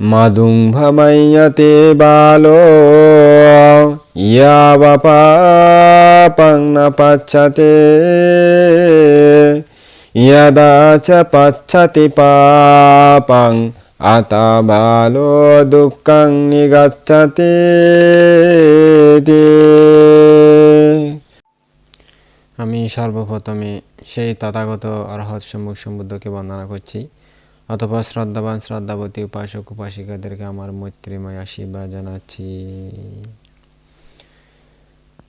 মাদুং ভামাইয়াতে বালো ইয়াবাপাং না পাচ্ছাতে ইয়াদা চ পাচ্ছাতি পাপাং আতা বালো দুঃখাং নিগাচ্ছাতে আমি সর্বপ্রথমে সেই তথাগত অরহৎ সম্মুখ সম্বুদ্ধকে বন্দনা করছি। অথবা শ্রদ্ধাবান শ্রদ্ধাবতী উপাসক উপাসিকাদেরকে আমার মৈত্রীময় আশীর্বাদ জানাচ্ছি।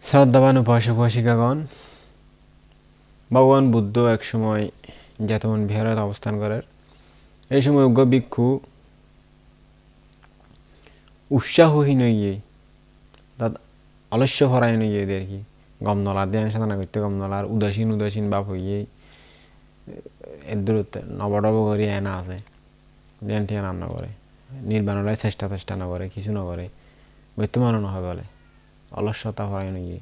শ্রদ্ধাবান উপাসক উপাসিকাগণ, ভগবান বুদ্ধ একসময় যেতমন বিহারে অবস্থান করেন, এই সময় উগ্র ভিক্ষু উৎসাহহীন হয়ে তাত অলস্য হরাইন হয়ে আর কি গমনলা, ধ্যান সাধনা করতে গমনলার উদাসীন উদাসীন বাপ হইয়ে এর দূরত্বে নবডব করি, এনা আছে। ধ্যান টিয়ান আন করে। নির্বাণলায় চেষ্টা চেষ্টা নকরে কিছু নকরে বর্তমানও নহয় বলে। অলস্যতা হরাইন হয়ে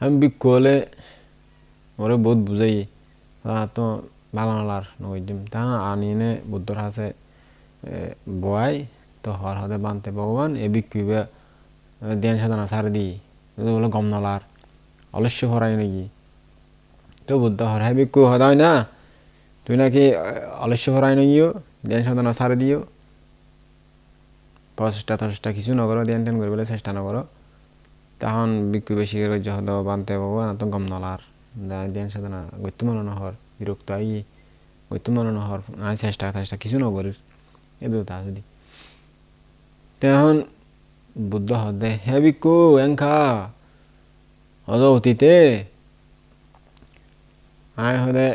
আমি ভিক্ষু হলে ওরে বহুত বুঝাই তো ভালো নালার নগর তা আনিনে বুদ্ধর হাসে বয় তো হর হদে বানতে ভগবান, এ বিক্ষিবে ধ্যান সাধনা সার দি। বলে গম নলার অলস্য হরাই নাকি। তো বুদ্ধ হরাই বিক্ষু হদাই না? তুই নাকি অলস্য হরাই নাকিও ধ্যান সাধনা সার দিও প্রচেষ্টা টচেষ্টা কিছু নকরো, ধ্যান ট্যান করবলে চেষ্টা নকরো। তখন বিক্ষু বেশি করে হদ বানতে ভগবান তো গম নলার। ধ্যান সাধনা গত্য মনে নহর বিরক্ত আই গত্য মনে নহর নাই চেষ্টা চেষ্টা, কিছু নকরির। এদু তা যদি তখন বুদ্ধ হদে হে বিক্ষু এংখা হদ অতীতে আয় হদে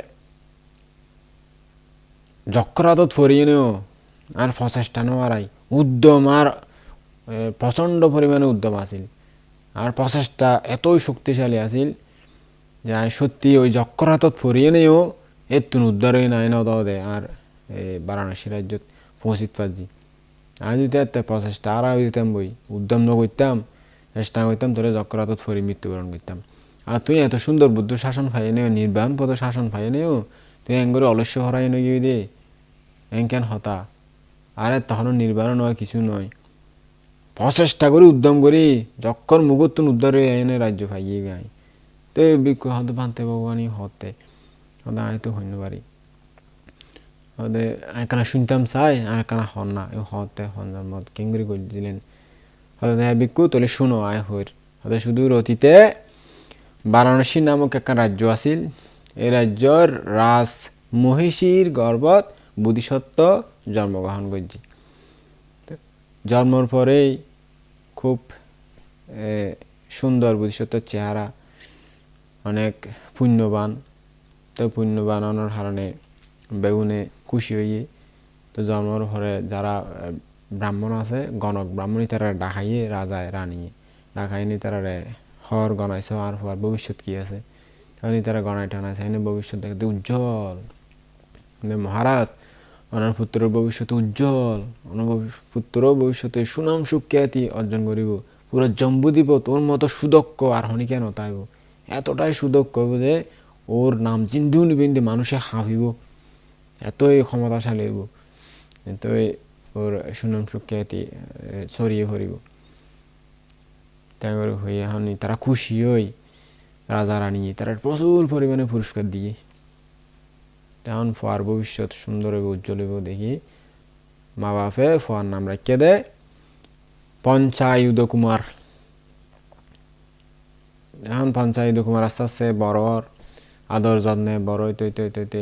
যক্রাতত ফরিয়ে নেও আর প্রচেষ্টা নেওয়ারাই। উদ্যম আর প্রচণ্ড পরিমাণে উদ্যম আছিল। আর প্রচেষ্টা এতই শক্তিশালী আছিল যে সত্যি ওই যক্রাতত ফরিয়ে নেও এর তুন উদ্ধারই নাই ন দে আর বারাণসী রাজ্যত পৌঁছিত পারছি। আমি যদি এতে প্রচেষ্টা আর দিতাম বই, উদ্যম ন করতাম চেষ্টা করতাম তোরে যক্রাতত ফরি মৃত্যুবরণ করতাম আর তুই এত সুন্দর বুদ্ধ শাসন পাইয়ে নেও নির্বাণ পদ শাসন পাইয়ে নেও তুই এঙ্গরে অলস্য হরাই নই দে। এং কেন হতা। আরে তখনও নির্বাণ নয় কিছু নয়। প্রচেষ্টা করি, উদ্যম করি যখন মুগত তুন উদ্ধার হয়ে এনে রাজ্য পাইয়ে গাই। তো বিক্ষ হতে বানতে ভগবানই হতে। হতে আয় তো হইন পারি হতে একখানা শুনতাম চাই আর একখানা হন না এই হতে হন মত কেঙ্গুরি করছিলেন হতে বিক্ষু, তোলে শুনো, আয় হইর। হতে শুধু অতীতে বারাণসী নামক একটা রাজ্য আছিল। এই রাজ্যর রাজ মহিষীর গর্ভত বোধিসত্ত্ব জন্মগ্রহণ করছি। জন্মর পরেই খুব সুন্দর বোধিসত্ত্বর চেহারা, অনেক পুণ্যবান। তো পুণ্যবান হওয়ার কারণে বেগুনে খুশি হইয়ে তো জন্মর পরে যারা ব্রাহ্মণ আছে, গণক, ব্রাহ্মণই তারা ডাকাইয়ে, রাজায় রানিয়ে। ডাকাইনি তারা হর গণাইছে আর হওয়ার ভবিষ্যৎ কি আছে? তখন তারা গণাই টানাইছে এনে ভবিষ্যৎ দেখতে উজ্জ্বল। মহারাজ ওনার পুত্রের ভবিষ্যতে উজ্জ্বল, ওনার পুত্র ভবিষ্যতে সুনাম সুখ্যাতি অর্জন করিব। পুরো জম্বুদ্বীপ তোর মতো সুদক্ষ, আর হনি কেন তাইব এতটাই সুদক্ষ যে ওর নাম চিন্দিও নিবিন্দি মানুষে হাঁফিব এতই ক্ষমতাশালী হইব, এতই ওর সুনাম সুখ্যাতি ছড়িয়ে ভরিব তাই হয়ে হনি তারা খুশি হই রাজা রানী তারা প্রচুর পরিমাণে পুরস্কার দিয়ে। তেমন ফোয়ার ভবিষ্যৎ সুন্দর হইব উজ্জ্বল হইব দেখি। মা বাপে, ফোয়ার নাম রাখিয়ে দেয় পঞ্চায়ুধ কুমার। এখন পঞ্চায়ুধ কুমার আস্তে আস্তে বড় আদর যত্নে বড় হইতে হইতে হইতে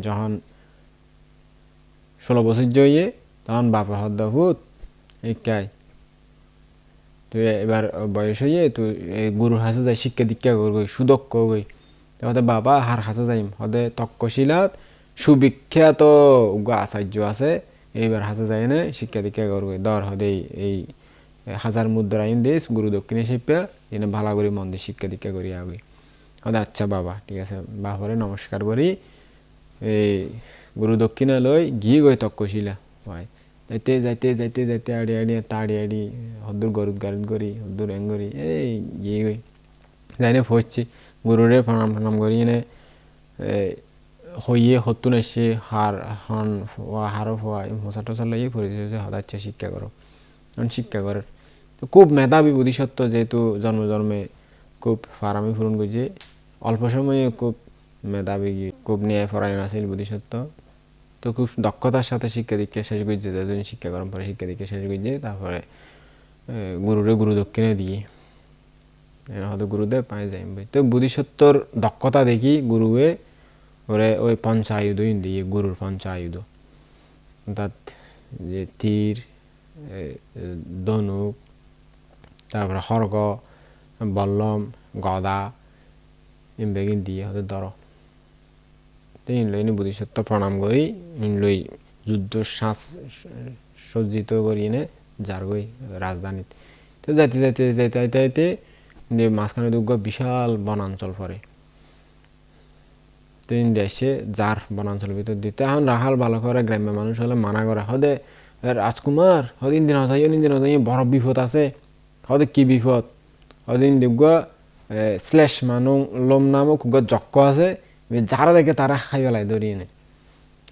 যখন ষোলো বছর জইয়ে তখন বাপে হদ্দ ভূত ইকাই তুই এবার বয়স হইয়ে তুই গুরুর হাসে যাই শিক্ষা দীক্ষা করবই সুদক্ষ গই হতে বাবা হার হাসে যাইম। হদে তক্কশিলাত সুবিখ্যাত আচার্য আছে, এইবার হাসে যাই না শিক্ষা দীক্ষা করবই দর হদে এই হাজার মুদ্রা আইন দেশ গুরু দক্ষিণে শিপ্যা এনে ভালো করে মন্দির শিক্ষা দীক্ষা করি আগে। হদে আচ্ছা বাবা, ঠিক আছে, বাপরে নমস্কার করি। এই গুরু দক্ষিণে লই গিয়ে গই তক্ষশিলা হয়। যাইতে যাইতে যাইতে যাইতে আড়ি আড়ি, তাড়ি আড়ি, হদ্দুর গরুদ গারুদ করি, হদ্দুর এং করি, এই গিয়ে গই যাই না গুরুরে প্রণাম প্রণাম করি এনে হইয়ে হতুন এসে হার হন ফোয়া হারও ফোয়া মশা টসা লইয়ে পরিচয় যে হদাচ্ছে শিক্ষা করো এখন শিক্ষা করে তো খুব মেধাবী বোধিসত্ত্ব যেহেতু জন্ম জন্মে খুব ফারামি পূরণ করছে অল্প সময়ে খুব মেধাবী খুব ন্যায় পরায়ণ আছিল বোধিসত্ত্ব তো খুব দক্ষতার সাথে শিক্ষা দীক্ষা শেষ করছে তাদের শিক্ষা করার পরে শিক্ষা দীক্ষা শেষ করছে তারপরে গুরুরে গুরু দক্ষিণে দিয়ে। হয়তো গুরুদেব পাই যাই তো বোধিসত্ত্বর দক্ষতা দেখি গুরুয়ে ওরে ওই পঞ্চায়ুধ দিয়ে গুরুর পঞ্চায়ুধ অর্থাৎ যে তীর ধনুক তারপরে হর্গ বল্লম, গদা ইনবেগিন দিয়ে হয়তো ধরো তো ইনলো ইনি বোধিসত্ত্ব প্রণাম করি ইনলই যুদ্ধ শ্বাস সজ্জিত করি এনে যার গই রাজধানীত তো যাইতে যাইতে যাইতে যাইতে যাইতে যে মাঝখানে দুর্গ বিশাল বনাঞ্চল পরে। তো ইন দেশে যার বনাঞ্চলের ভিতর দিতে এখন রাহাল ভালো করে গ্রাম্য মানুষ হলে মানা করে, হদে রাজকুমার হদিন ইন্দিন হজাই ইন্দিন হজাই বড় বিপদ আছে, হদে কি বিপদ? হদিন দিগ্গ শ্লেষ মানু, লোম নামক কুগ আছে যারা দেখে তারা খাই পেলাই ধরি এনে।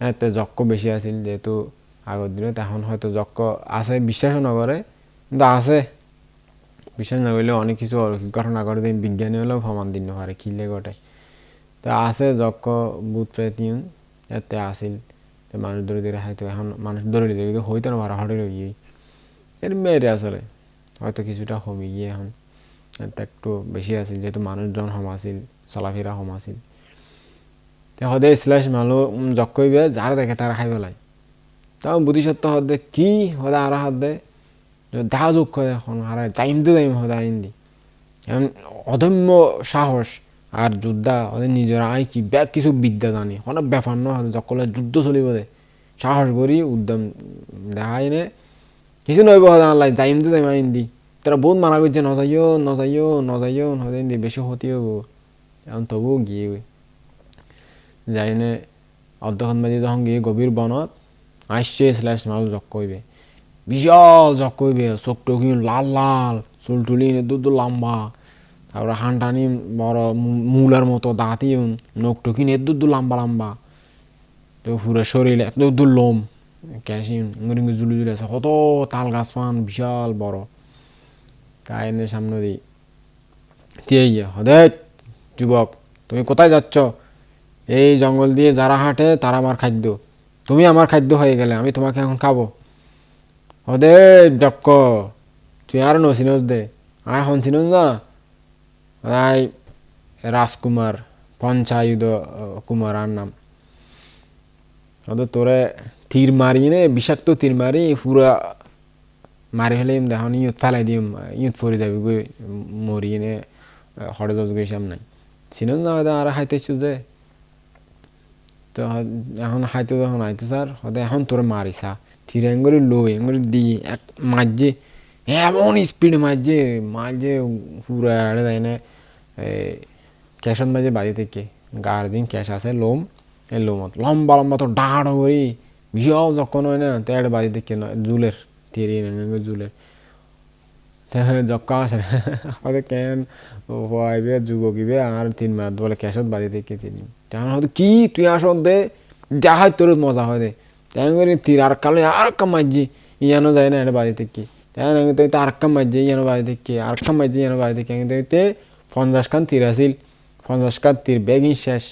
এতে যক্ক বেশি আছিল যেহেতু আগর দিনত এখন হয়তো যক্ক আছে, বিশ্বাসও নকরে কিন্তু আছে। বিশ্বাস না করলে অনেক কিছু ঘটনা ঘটে দিন বিজ্ঞানী হলেও প্রমাণ দিন পারে কিলে ঘটে তো আছে যক্ষ বুথ প্রেতিউন এতে আসিল তো মানুষ ধরে ধরে হয়তো এখন মানুষ ধরে দিতে কিন্তু হইতো না ভাড়া হটে রয়ে এর মেয়েরে আসলে হয়তো কিছুটা কমে গিয়ে এখন। এতে একটু বেশি আছিল, যেহেতু মানুষজন হম আছিল চলাফেরা হম আছিল। তো হদে স্ল্যাশ মালো যক কইবে যারা দেখে তারা খাই পেলাই। তাও বুদ্ধিসত্ত্ব হদে কি হদে আর হাত দে যোগ করে এখন আর যাইম তো যাইম হদে আইন দি অদম্য সাহস আর যোদ্ধা ওদের নিজের আই কি ব্যাগ কিছু বিদ্যা জানি। অনেক ব্যাপার ন যকলে যুদ্ধ চলিব দে। সাহস করি, উদ্যম দেখাই নে কিছু নইব হদে আল্লাহ যাইম তো যাইম আইন দি তারা বহুত মানা করছে নজাইও নজাইও নজাইও হদে দি বেশি ক্ষতি হব এখন তবুও গিয়ে যাই নে অর্ধক্ষণ বাজি যখন গিয়ে গভীর বনত আসছে স্ল্যাশ মাল জক কইবে। বিশাল জক কইবে চোখ টোক লাল লাল চুল টুলি দূর লম্বা। তারপরে হানটানি বড় মূলার মতো দাঁতি নখ এর দূর দূর লম্বা লম্বা। তো পুরো শরীরে এত দূর লোম ক্যাশিন ইঙ্গুরি জুলি জুলি আছে, কত তাল গাছ পান, বিশাল বড়। তাই এনে সামনে দিই। দিয়ে হদে যুবক, তুমি কোথায় যাচ্ছ? এই জঙ্গল দিয়ে যারা হাঁটে, তারা আমার খাদ্য। তুমি আমার খাদ্য হয়ে গেলে, আমি তোমাকে এখন খাব। হদে ডক্ক তুই আর নসিনস দে। আয় হনসিনস না? আই রাজকুমার পঞ্চায়ুধ কুমার আর নাম। হদে তোরে তীর মারি নে, বিষাক্ত তীর মারি পুরা মারি হলে দেখুন ইউত ফেলাই দিম। ইউত ফরি যাবি গই মরি নে হরে দশ গেছিলাম নাই। চিনস না হয়তো আর খাইতেছো যে। তো এখন হাইতো যখন আইতো স্যার হয়তো এখন তোর মারিসা থির এঙ্গরি লো এঙ্গরি দি এক মাঝে, এমন স্পিডে মাঝে মাঝে পুরা এড়ে দেয় না ক্যাশন মাঝে বাড়ি থেকে। গার দিন ক্যাশ আছে লোম লোমত লম্বা লম্বা তো ডাঁড় করি বিশাল যখন হয় না, তো এড়ে বাড়ি থেকে নয়, জুলের, তেরি জুলের। জক্কা আছে হয়তো কেন হইবে আর তিন মাস বলে ক্যাশত বাড়ি থেকে তিনি। তখন হয়তো কি তুই আসত দে যাহাই তোর মজা হয় দে। তেমন করে তীর আর কালো আর কাম মাঝি ইয়ানো যায় না এটা বাড়ি থেকে তেমন আগে তো আর কাম মাঝি ইয়ানো বাড়ি থেকে আর কাম মাঝি ইয়ানো বাড়ি থেকে আগে তো পঞ্চাশ খান তীর আসিল পঞ্চাশ খান তীর বেগই শেষ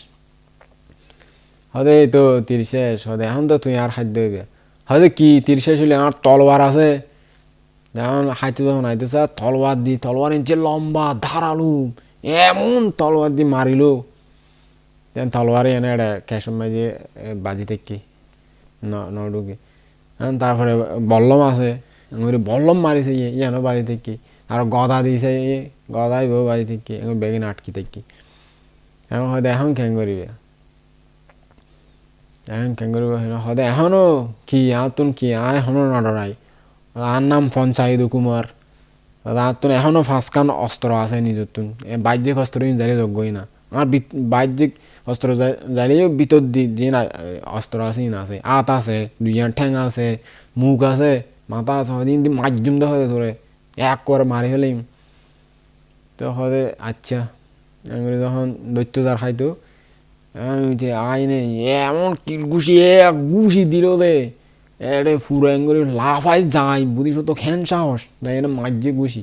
হদে তো তীর শেষ হদে এখন তো তুই আর খাদ্য হইবে হদে কি তীর শেষ হইলে আমার তলবার আছে যেমন হাইতে যখন আইতো স্যার তলোয়ার দি তলোয়ার যে লম্বা ধারালু এমন তলোয়ার দি মারিল যেন তলোয়ারে এনে এটা ক্যাশন মাঝে বাজি থেকে নডুকে তারপরে বল্লম আছে। বল্লম মারিছে ইয়ে ইয়ান বাজি থেকে। আর গদা দিছে ইয়ে গদাই বউ বাজি থেকে। এখন বেগিন আটকি থেকে। এখন হয়তো এখন কেন করিবে? এখন কেন করিবে? হয়তো এখনও কি, আতুন কি আর এখনও নডরাই আর নাম পঞ্চায়েত কুমার আর তোর এখনও ফাঁসকান অস্ত্র আছে নিজের তুন বাহ্যিক অস্ত্র জানি যোগ্যই না। আমার বাহ্যিক অস্ত্র জানিও ভিতর যে অস্ত্র আছে না আছে আত আছে দুইয়া ঠ্যাং আছে মুখ আছে মাথা আছে হদিন দি মাধ্যম দে হয় তোরে এক করে মারি ফেলিম তো হদে আচ্ছা এগুলি যখন দৈত্য যার খাইতো আমি যে আইনে এমন কিল ঘুষি এক ঘুষি দিল দে এড়ে ফুরাং করে লাফাই যাই বুঝিস তো খেন সাহস তাই এটা মাঝে ঘুষি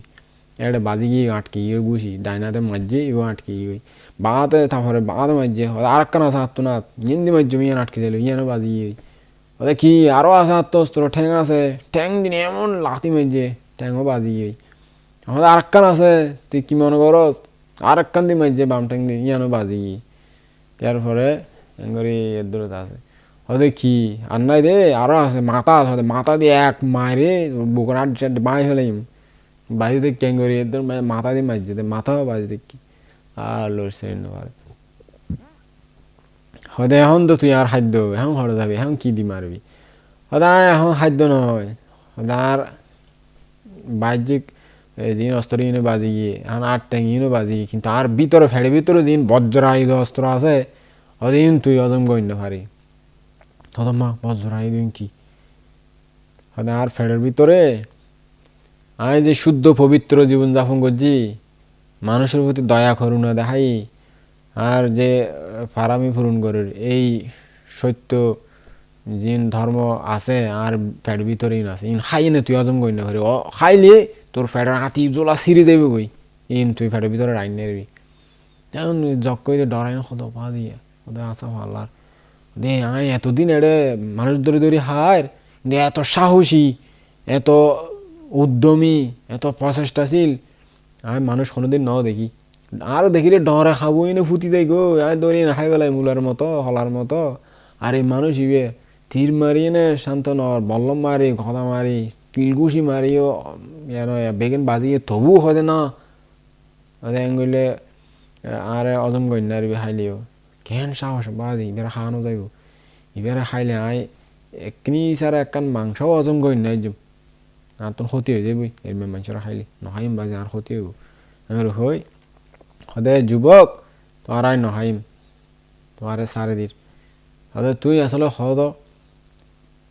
এড়ে বাজি গিয়ে আটকে গিয়ে ঘুষি ডাইনাতে মাঝে এও আটকে গিয়ে বাঁতে তারপরে বাঁধে মাঝে আর কানা সারতো না ইন্দি মাঝে ইয়ান আটকে দিল ইয়ানো বাজি ওদের কি আরও আছে আত্মস্ত্র ঠ্যাং আছে ঠ্যাং দিন এমন লাথি মাঝে ঠ্যাংও বাজি আমাদের আর কান আছে তুই কি মনে করস আর কান দি মাঝে বাম ঠ্যাং দিয়ে ইয়ানো বাজি তারপরে এঙ্গরি এর দূরত আছে হতে কি আর নাই দে আরও আছে মাথা আছে হতে মাথা দিয়ে এক মারে বুকের বাই ফেলাইম বাজি দেখ ক্যাঙ্গরি এর মাথা দিয়ে মারছে মাথাও বাজি দেখি আর লড়ছে পারে এখন তো তুই আর খাদ্য এখন ঘরে যাবি, এখন কি দি মারবি হতে এখন খাদ্য হতে আর বাহ্যিক জিন অস্ত্র ইনো বাজি গিয়ে, এখন আট ট্যাং ইনো বাজি গিয়ে, কিন্তু আর ভিতরে ফেড়ে ভিতরে জিন বজ্র আয়ুধ অস্ত্র আছে ওদিন তুই অজম গণ্য পারি তত মা, বজ্র আয়ুধ কি? হতে আর ফেড়ের ভিতরে আমি যে শুদ্ধ পবিত্র জীবন যাপন করছি মানুষের প্রতি দয়া করুণা দেখাই, আর যে ফারামি পূরণ করে এই সত্য জিন ধর্ম আছে, আর ফ্যাট ভিতরেই না আছে। ইন খাই না, তুই অজম গণ্য করি ও খাইলে তোর ফ্যাটের হাতি জোলা সিঁড়ি দেবে কই? ইন, তুই ফ্যাটের ভিতরে রাইন নেবি তেমন জগ করে ডরাই না কত পাজি কত আসা আল্লাহর। দে, আয়, এতদিন এড়ে মানুষ ধরে ধরে হার দে, এত সাহসী, এত উদ্যমী, এত প্রচেষ্টাশীল আমি মানুষ কোনোদিন নাও দেখি। আরও দেখিলে ডরে খাবোই না ফুটি দেয় গো। আর দৌড়ি না খাই গেলাই মূলার মতো হলার মতো। আর এই মানুষ ইবে তীর মারিয়ে না শান্ত নর বল্লম মারি গদা মারি কিলগুশি মারিও বেগেন বাজিয়ে তবু হয় না। এঙ্গুলে আর অজম গণ্যার হাইলেও কেন সাহস, বাজি ইবের খাওয়ানো যাইব। ইবের খাইলে আই, একনি সারা একখান মাংসও অজম গণ্যায় যাব তোর ক্ষতি হয়ে যাবই এর মানুষেরা খাইলে নহাইম বাজে আর ক্ষতি হইব আমি হই সদে যুবক তোরাই নহাইম তোয়ারে সারে দির সদে তুই আসলে হদ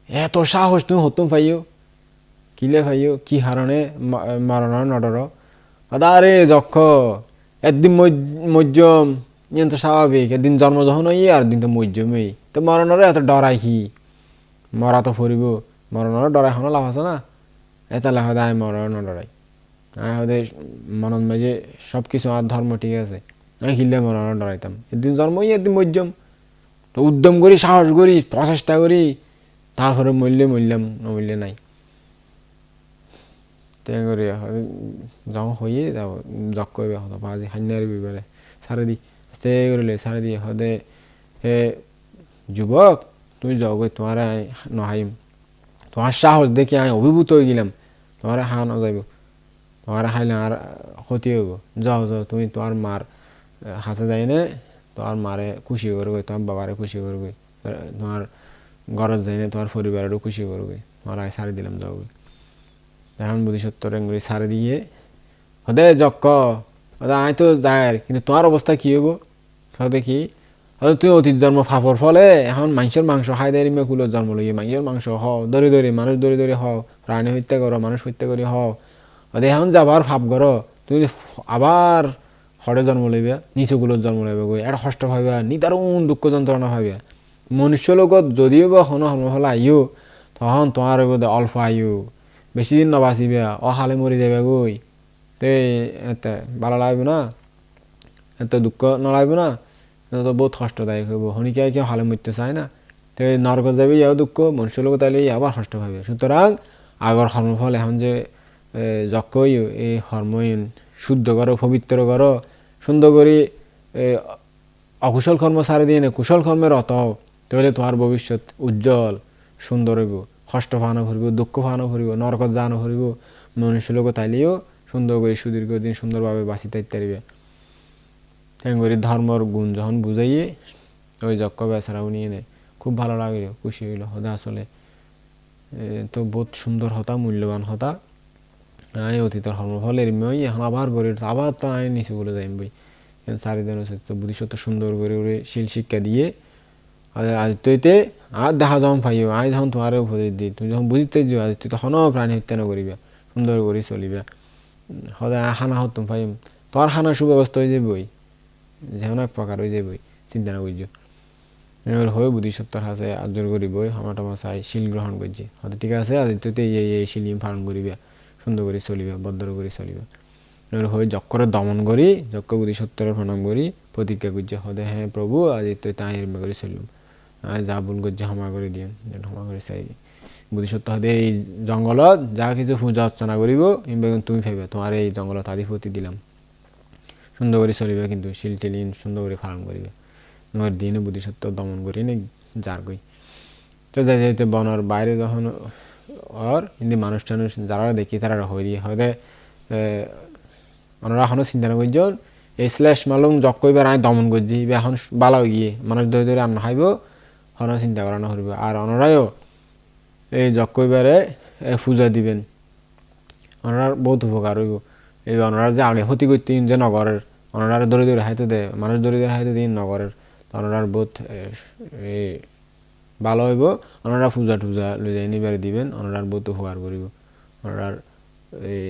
এত সাহস তুই হতুম পাইও কিলে পাইও কি হারণে মারণার নডর আরে যক্ষ একদিন মজ্জম ইয়ে তো স্বাভাবিক একদিন জন্ম যখন হই আর দিন তো মজ্জমই তো মরণরে এত ডরাই কি মরা তো ফুরিব মরণরে ডরাই হনো লাভ আছে না এটা লেখা দেয় মরণ ডরাই আমি হতে মনত মাঝে সব কিছু আর ধর্ম ঠিক আছে, আমি হিললে মরণ ডরাইতাম একদিন জন্মই একদিন মজ্জম তো উদ্যম করি, সাহস করি, প্রচেষ্টা করি, তারপরে মরলে মরলাম নমরলে নাই। তেন করে যাও হইয়ে যাও জক করবে হতো বাজি হান্যার বিবারে সারে দি করলে সারে দিয়ে হদে হে, যুবক, তুমি যাও গই তোমার নহাইম। তোমার সাহস দেখে আমি অভিভূত হয়ে গেলাম। তোমার হানো যাইব। তোমার হাইলে আর ক্ষতি হইব। যাও যাও, তুমি তোমার মার হাসে যাই নে, তোমার মারে খুশি করবে, তোমার বাবারে খুশি করবে তোমার ঘরত যাই নে, তোমার পরিবারেরও খুশি করবে। তোমার আয় সারি দিলাম, যাও। এখন বুদ্ধি সত্য রেঙ্গুলি সারি দিয়ে, হদে যক্ক আয় তো যায় কিন্তু তোমার অবস্থা কি হব হদে কি? তুই অতীত জন্ম ফাফর ফলে, এখন মানুষের মাংস খাই দেয় রিমে জন্ম লইয়ে মানুষের মাংস হও দরি দরি মানুষ দরি দরি হও প্রাণী হত্যা করো মানুষ হত্যা করি হও ওদের এখন যাবার ভাব করো তুমি আবার হরে জন্ম লইবে নিচুগুলোর জন্ম লইবে গই এটা কষ্ট ভাবিবা নি উন দুঃখ যন্ত্রণা ভাবিবা। মনুষ্য লগত যদিও বা হন হল আইও তখন তোমার অল্প আয়ু। বেশি দিন নবাচিবে, অহালে মরি যাবে গই তে এতে ভালো লাগবে না এত দুঃখ নলাগবে না। তো বহুত কষ্টদায়ক হইব। শনিকে কেউ হালে মরতে চায় না। তো নরক যাবে ইয়াও দুঃখ মনুষ্য লোক তাইলে আবার কষ্ট পাবে। সুতরাং আগর কর্মফল এখন যে যকই এই হরমইন শুদ্ধ করো পবিত্র করো সুন্দর করে অকুশল কর্ম সারে দিয়ে কুশল কর্মের অত তাহলে তোমার ভবিষ্যৎ উজ্জ্বল সুন্দর হইব। কষ্ট পানো ফুরিব দুঃখ পানো ফুরিব নরকত জানো ফুরিব মনুষ্য লোক তাইলেও সুন্দর করে সুদীর্ঘ দিন সুন্দরভাবে বাঁচিতে পারিবে করে ধর্মর গুণ যখন বুঝাইয়ে ওই যক্ষ বেচারাও নিয়ে নেয়। খুব ভালো লাগল, খুশি হইল, হদা আসলে তো বহুত সুন্দর হতা, মূল্যবান হতা। আয় অতীতের কর্মফল এর মেয়ে এখন আবার গড়ে আবার তো আয় নিচে বলে যাই বই। চারিদিন তো বুদ্ধিসত্ব সুন্দর করে করে শিল শিক্ষা দিয়ে আদিত্যতে আর দেখা যখন পাইও, আয় যখন তোমার উপদেশ দিই, তুমি যখন বুঝতে যাও আদিত্য তখন প্রাণী হত্যা নকরিবা সুন্দর করে চলিবা। সদায় খানা হত পাইম তোমার খানা সুব্যবস্থা হয়ে যাবই যেমন এক প্রকার হয়ে যাবই চিন্তা না বুঝছ এবার হয়ে বুদ্ধিসত্তর হাসে আজর করিব হামাটামা চাই, শিল গ্রহণ করছে। হয়তো ঠিক আছে আদিত্যতে এই এই শিল পালন করিবে, সুন্দর করে চলিবে, ভদ্র করে চলিবে। এবার হয়ে যক্করে দমন করি যক্ক বুদ্ধিসত্তরের প্রণাম করি, প্রতিজ্ঞা করছে, হদে হ্যাঁ প্রভু আদিত্য তাই এরমে করে চলুম। আর যা ভুল করছে ক্ষমা করে দিন ক্ষমা করে চাই। বুদ্ধিসত্ত্ব হদে এই জঙ্গলত যা কিছু পূজা অর্চনা করিব কিংবা তুমি ভাইবে তোমার এই জঙ্গলত আধিপতি দিলাম। সুন্দর করে চলিবে, কিন্তু শিল টিলিন সুন্দর করে পালন করিবে। তোমার দিনে বুদ্ধিসত্ত্ব দমন করি না যার কই। তো যাই যাইতে বনের বাইরে যখন আর কিন্তু মানুষ টানুষ যারা দেখি তারা হয়ে দিয়ে, হয়তো ওনারা এখনও চিন্তা না করছেন এই স্ল্যাশ মালুম জক কইবার আয় দমন করছি বা এখন বালা গিয়ে, মানুষ ধরে ধরে রান্না খাইব হন চিন্তা করানো হইব আর ওনারাও এই জক কইবারে পূজা দিবেন। ওনার বহুত উপকার হইব। এই ওনারা যে আগে ক্ষতি করতেন যে নগরের ওনারা ধরে ধরে হাইতে দেয় মানুষ ধরে ধরে হাইতে দিন নগরের ওনার বহুত এই ভালো হইব। ওনারা পূজা টুজা লই যাই নিবারে দিবেন ওনার বহুত উপকার করিব। ওনার এই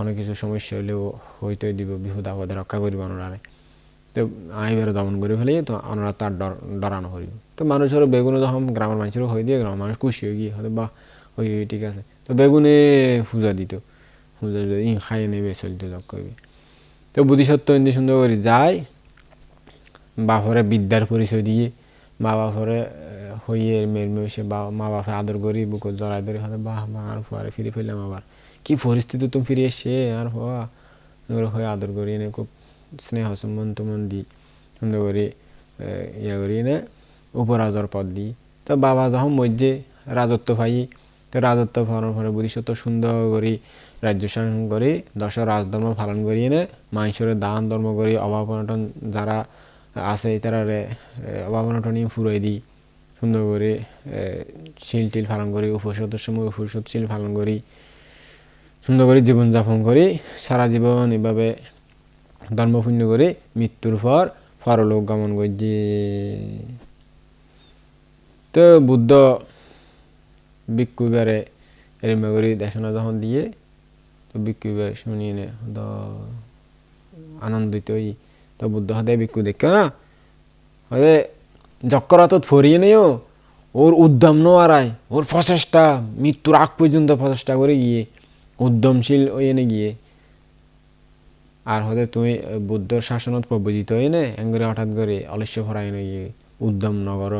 অনেক কিছু সমস্যা হইলেও হইতে দিব, বিপদ আপদে রক্ষা করিব ওনারে তো আইবারে দমন করে ফেলে, তো ওনারা তার ডর, ডরানো করিব। তো মানুষেরও বেগুনে যখন গ্রামের মানুষেরও হয়ে, দিয়ে গ্রামের মানুষ খুশি হয়ে গিয়ে হয়তো বা ওই, ঠিক আছে। তো বেগুনে পূজা দিত। ই খাইয়ে নেবে চলতে যক করবে তো বুদ্ধিসত্ত্ব ইন্দি সুন্দর করে যায়, বাপরে বিদ্যার পরিচয় দিয়ে মা বাপরে হইয়ে মেয়ের মেয়ে বা মা বাপে আদর করি, বুক জড়াই ধরে হয়তো বাহ, মা, আর ফুয়ারে ফিরে ফেললাম আবার। কি পরিস্থিতি তুমি ফিরে এসছে, আর হওয়া হয়ে আদর করি এনে খুব স্নেহ সম্মান টমন দিই, সুন্দর করে ইয়া করি এনে উপরাজর পদ দিই। তো বাবা যখন মধ্যে রাজত্ব পাই, তো রাজত্ব পাওয়ার পরে ভবিষ্যৎ সুন্দর করি রাজ্য শাসন করি, দশ রাজধর্ম পালন করি, এনে মানুষের দান ধর্ম করি, অভাব অনটন যারা আছে তারারে অভাব অনটনই ফুরাই দিই। সুন্দর করে শিল টিল পালন করি উপসদের সময় উপসদ শিল পালন করি। সুন্দর করে জীবনযাপন করি, সারা জীবন এভাবে ধর্মপুণ্য করে মৃত্যুর পর পরলোক গমন করছি তো বুদ্ধ ভিক্ষুবারে এরমে করে দেশনা যখন দিয়ে তো ভিক্ষুবে শুনিয়ে তো আনন্দিত হই। তো বুদ্ধ হদে ভিক্ষু দেখো, না? হদে জক্করাত ফরিয়ে নেও। ওর উদ্যম নোয়ারায় ওর প্রচেষ্টা, মৃত্যুর আগ পর্যন্ত প্রচেষ্টা করে গিয়ে, উদ্যমশীল ওই এনে গিয়ে। আর হতে তুমি বুদ্ধর শাসনত প্রবজিত হয়ে নে, এঙ্গরে হঠাৎ করে অলস্য ফরাই নে গিয়ে, উদ্যম নগর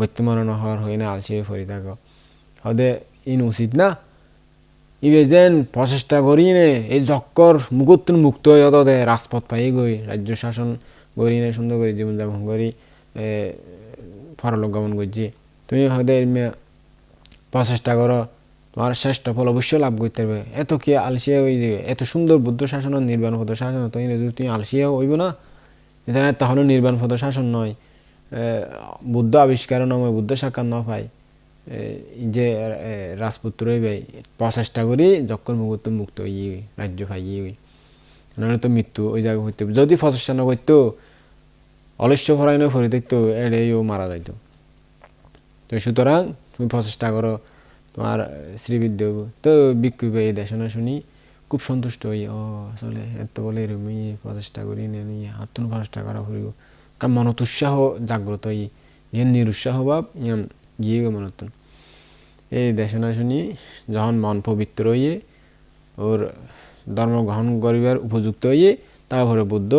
বর্তমান নহর হয়ে না, আলসিয়ে ফরি থাকো। হদে ইন উচিত না? ইবে যেন প্রচেষ্টা করি নে, এই জক্কর মুকুত্তুন মুক্ত হয়ে দে, রাজপথ পাই গই, রাজ্য শাসন করি নে, সুন্দর করে জীবনযাপন করি পরলোক গমন করছি। তুমি হয়তো প্রচেষ্টা করো, তোমার শ্রেষ্ঠ ফল অবশ্যই লাভ করতে পারবে এত কি আলসিয়া ওই যে, এত সুন্দর বুদ্ধ শাসন, নির্বাণ পদ শাসন তুমি যদি তুমি আলসিয়া হইব না? তাহলে নির্বাণ পদ শাসন নয় বুদ্ধ আবিষ্কার নয়, বুদ্ধ সাক্ষাৎ ন পাই যে রাজপুত্র হইবে প্রচেষ্টা করি যখন মুহূর্ত মুক্ত হইয়ে রাজ্য পাইয়ে হই নাহলে তো মৃত্যু ওই জায়গা হইতে যদি প্রচেষ্টা না করতো, অলস্য ফরাই নয় ফরি দেখতো এড়েও মারা যাইতো। তো সুতরাং তুমি প্রচেষ্টা করো, তোমার শ্রীবিদ্য তো বিক্ষু এই দেশনা শুনি খুব সন্তুষ্ট হই। ও, আসলে এত বলে এরমই প্রচেষ্টা করি নিয়ে আত্মন প্রচেষ্টা করা করিব। কারণ মনত উৎসাহ জাগ্রত হই। যে নিরুৎসাহ ভাব গিয়ে মনত এই দেশনা শুনি যখন মন পবিত্র হইয়ে, ওর ধর্ম গ্রহণ করিবার উপযুক্ত হইয়ে, তারপরে বুদ্ধ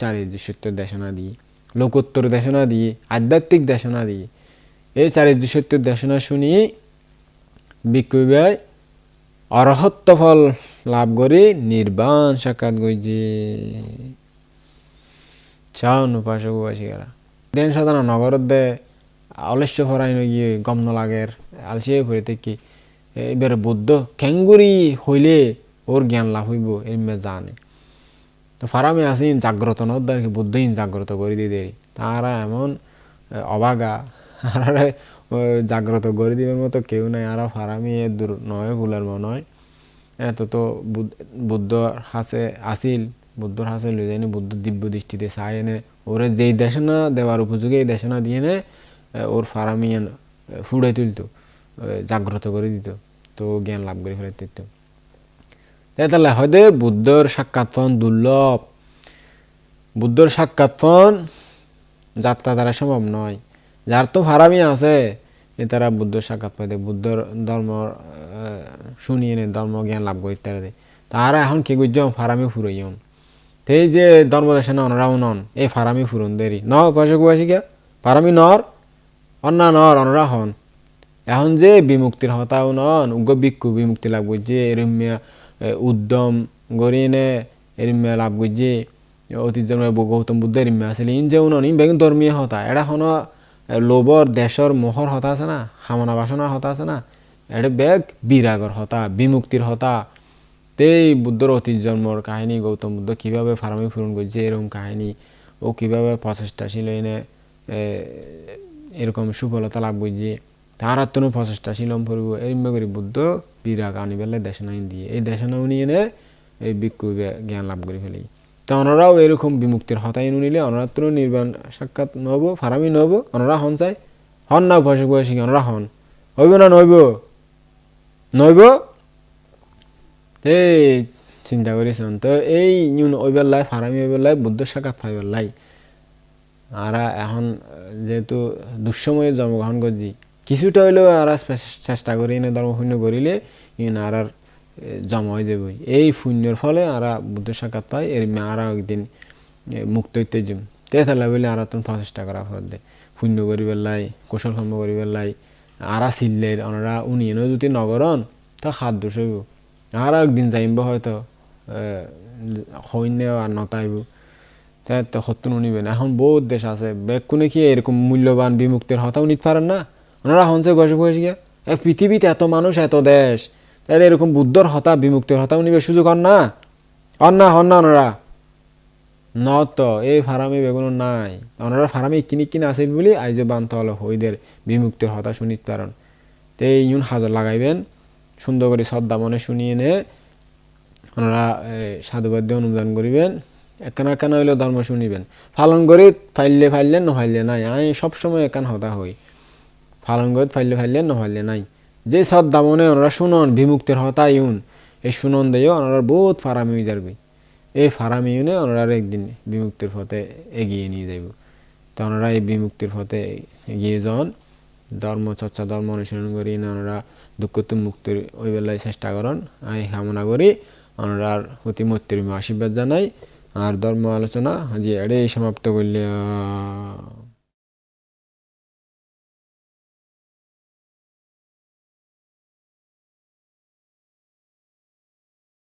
চারিদৃশ্যত্বের দেশনা দিয়ে, লোকোত্তর দেশনা দিয়ে, আধ্যাত্মিক দেশনা দিয়ে, এই চারিদৃশ্যত্বের দেশনা শুনি বিক্ষুবাই অরহত্ব ফল লাভ করে নির্বাণ সাক্ষাৎ গইছে চাউন উপাসক উপাসিকারা। দেন সাধারণ নগরত অলস্য ফরাই গিয়ে গম লাগের আলসিয়ে করে থেকে। এবারে বৌদ্ধ খেঙ্গুরি হইলে ওর জ্ঞান লাভ হইব এমনি জানে। তো ফারামে আসিন জাগ্রত নদ্দার বুদ্ধহীন জাগ্রত করে দিয়ে দেরি। তারা এমন অবাগা। আর জাগ্রত করে দিবার মতো কেউ নাই। আর ফারামি এ দূর নয়, ভুলের মনে হয় তো বুদ্ধ হাসে আসিল, বুদ্ধর হাসে যায়নি বুদ্ধ দিব্য দৃষ্টিতে চাই এনে, ওরে যেই দেশনা দেওয়ার উপযোগী, এই দেশনা দিয়ে নে ওর ফারামি ফুড়ে তুলতো জাগ্রত করে দিত, তো জ্ঞান লাভ করে ফেলে দিত তাহলে হয়তো বুদ্ধর সাক্ষাৎ ফোন দুর্লভ। বুদ্ধর সাক্ষাৎ ফোন যাত্রা দ্বারা সম্ভব নয়। যার তো ফারামি আছে, এ তারা বুদ্ধ সাক্ষাৎ পাইতে, বুদ্ধর ধর্ম শুনিয়ে নে, ধর্ম জ্ঞান লাভ করি তারা তারা এখন কি করছ ফারামি ফুরাইন সেই যে ধর্মদেশে নন অনরাও নন এই ফারামি ফুরন দেরি। ন পয়সা কুয়াশি গিয়া ফারামি নর? অন্না নর অনরা এখন যে বিমুক্তির হতাও নন উগ্র বিক্ষু বিমুক্তি লাভ করছে এরমিয়া উদ্যম গরিনে এরমিয়া লাভ করছে অতীত জন্মে গৌতম বুদ্ধ এরমিয়া আছিল। ইন যে উনন ইন বেগুন ধর্মীয় হতা এটা হন লোভর দেশর মোহর হতা আছে না হামনা বাসনার হতা আছে না এটা বেগ বিরাগর হতা বিমুক্তির হতা। তেই বুদ্ধর অতীত জন্মর কাহিনী গৌতম বুদ্ধ কীভাবে ফার্মে পূরণ করছে এরকম কাহিনী ও কীভাবে প্রচেষ্টাশীল এনে এ, এরকম সুফলতা লাভ করছে তার আত্মন প্রচেষ্টাশীল পড়ব এরম করে বুদ্ধ বিরাগ আনি পেলে দেশনাই দিয়ে। এই দেশনা এনে এই ভিক্ষু বে- জ্ঞান লাভ করে ফেলি। তা ওনারাও এরকম বিমুক্তির হতাই নিলে অনারাত্র নির্বাণ সাক্ষাৎ নব, ফারামি নব, অনরা হন চাই। হন না বয়সে বয়সী অনরা হন? হইব না নইব? নইব? এই চিন্তা করেছেন তো এই নিউন ওইবার লাই ফারামি ওইবার লাই বুদ্ধ সাক্ষাৎ পাইবার লাই আর এখন, যেহেতু দুঃসময়ে জন্মগ্রহণ করছি, কিছুটা হইলেও আর চেষ্টা করি, এনে ধর্ম শূন্য করিলে, ইন আর আর জমা হয়ে যাবই। এই শূন্যর ফলে আর বুদ্ধ সাক্ষাৎ পাই এর আর একদিন মুক্ত হইতে যাম। তে তাহলে বলে আর তুমি প্রচেষ্টা করা দে শূন্য করিবার লাই, কৌশল কর্ম করিবার লাই, আরা চিল্লে ওনারা উনিয়েনও যদি নগরন তা হাত দোষ হইব। আর একদিন যাইব হয়তো সৈন্য আর নতাইব। তা নিবেন। এখন বহুত দেশ আছে। কি এরকম মূল্যবান হতাও নিতে পারেন না? ওনারা হনসে বসে বসে গিয়া। পৃথিবীতে এত মানুষ, এত দেশ। তাহলে এরকম বুদ্ধর হতা হতাও নিবে সুযোগ হন না? হন না হন না ওনারা? ন তো এই ফারামি বেগুন নাই। ওনারা ফারামি কিনি কিনে আছিল বলি আইজ বান্ত হলো হইদের বিমুক্তের হতা শুনিতে পারেন। তো এই ইউন হাজার লাগাইবেন। সুন্দর করে শ্রদ্ধা মনে শুনিয়ে নে। ওনারা সাধুবাদ দিয়ে অনুদান করিবেন। একান একান হইলেও ধর্ম শুনিবেন। পালন করে ফাইলে ফাইলে নহাইলে নাই। আমি সবসময় একান হতা হই। পালন করে ফাইলে ফাইলে নহাইলে নাই। যে শ্রদ্ধা মনে ওনারা শুনন, বিমুক্তের হতা ইউন। এই শুনন দেয় ওনারা বহুত ফারামি হয়ে যাবে এই ফারামি ইউনে ওনারা একদিন বিমুক্তির পথে এগিয়ে নিয়ে যাইব। তো ওনারা এই বিমুক্তির পথে এগিয়ে যান। ধর্ম, চর্চা, ধর্ম অনুসরণ করি ওনারা দুঃখত মুক্তির ওই বেলায় চেষ্টা করেন। আমি কামনা করি। ওনারার অতি মৈত্রী আশীর্বাদ জানাই। আর ধর্ম আলোচনা যে এড়ে সমাপ্ত করলে